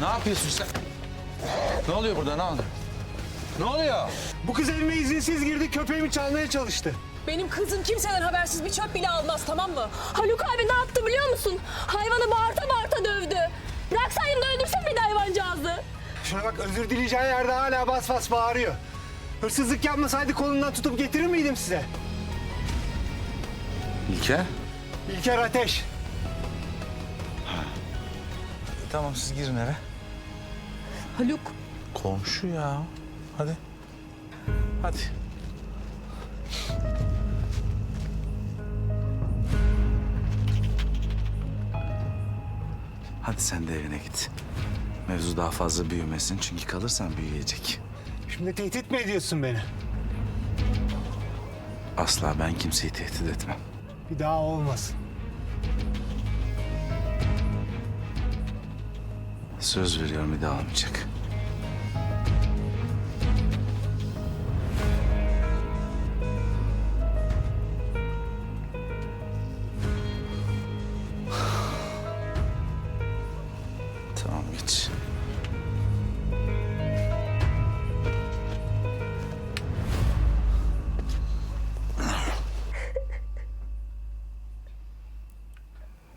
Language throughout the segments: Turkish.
Ne yapıyorsun sen? Ne oluyor burada? Ne oluyor? Ne oluyor? Bu kız evime izinsiz girdi, köpeğimi çalmaya çalıştı. Benim kızım kimseden habersiz bir çöp bile almaz tamam mı? Haluk abi ne yaptı biliyor musun? Hayvanı bağırta bağırta dövdü. Bıraksaydım da öldürsün bir de hayvancağızı. Şuna bak özür dileyeceği yerde hala bas bas bağırıyor. Hırsızlık yapmasaydı kolundan tutup getirir miydim size? İlker. İlker Ateş. Tamam siz girin eve. Haluk. Komşu ya. Hadi. Hadi. Hadi sen de evine git. Mevzu daha fazla büyümesin çünkü kalırsan büyüyecek. Şimdi tehdit mi ediyorsun beni? Asla ben kimseyi tehdit etmem. Bir daha olmasın. Söz veriyorum bir daha olmayacak. Tamam geç.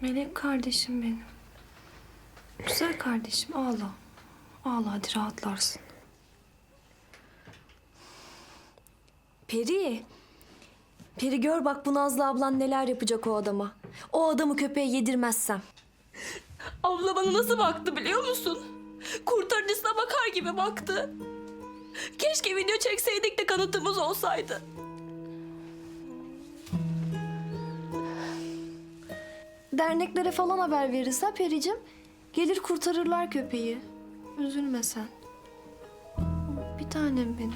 Melek kardeşim benim. Güzel kardeşim ağla. Ağla hadi rahatlarsın. Peri. Peri gör bak bu Nazlı ablan neler yapacak o adama. O adamı köpeğe yedirmezsem. Abla bana nasıl baktı biliyor musun? Kurtarıcısına bakar gibi baktı. Keşke video çekseydik de kanıtımız olsaydı. Derneklere falan haber verirse Pericim gelir kurtarırlar köpeği. Üzülme sen. Bir tanem benim.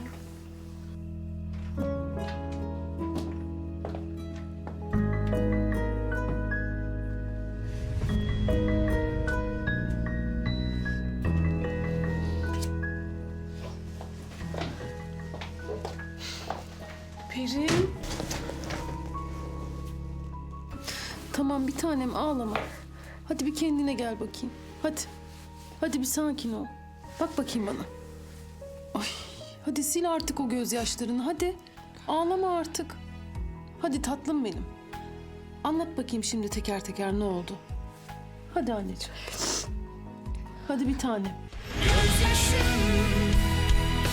Perim. Tamam bir tanem ağlama. Hadi bir kendine gel bakayım. Hadi. Hadi bir sakin ol. Bak bakayım bana. Ay, hadi sil artık o gözyaşlarını hadi. Ağlama artık. Hadi tatlım benim. Anlat bakayım şimdi teker teker ne oldu. Hadi anneciğim. Hadi bir tanem.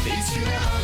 içine aksa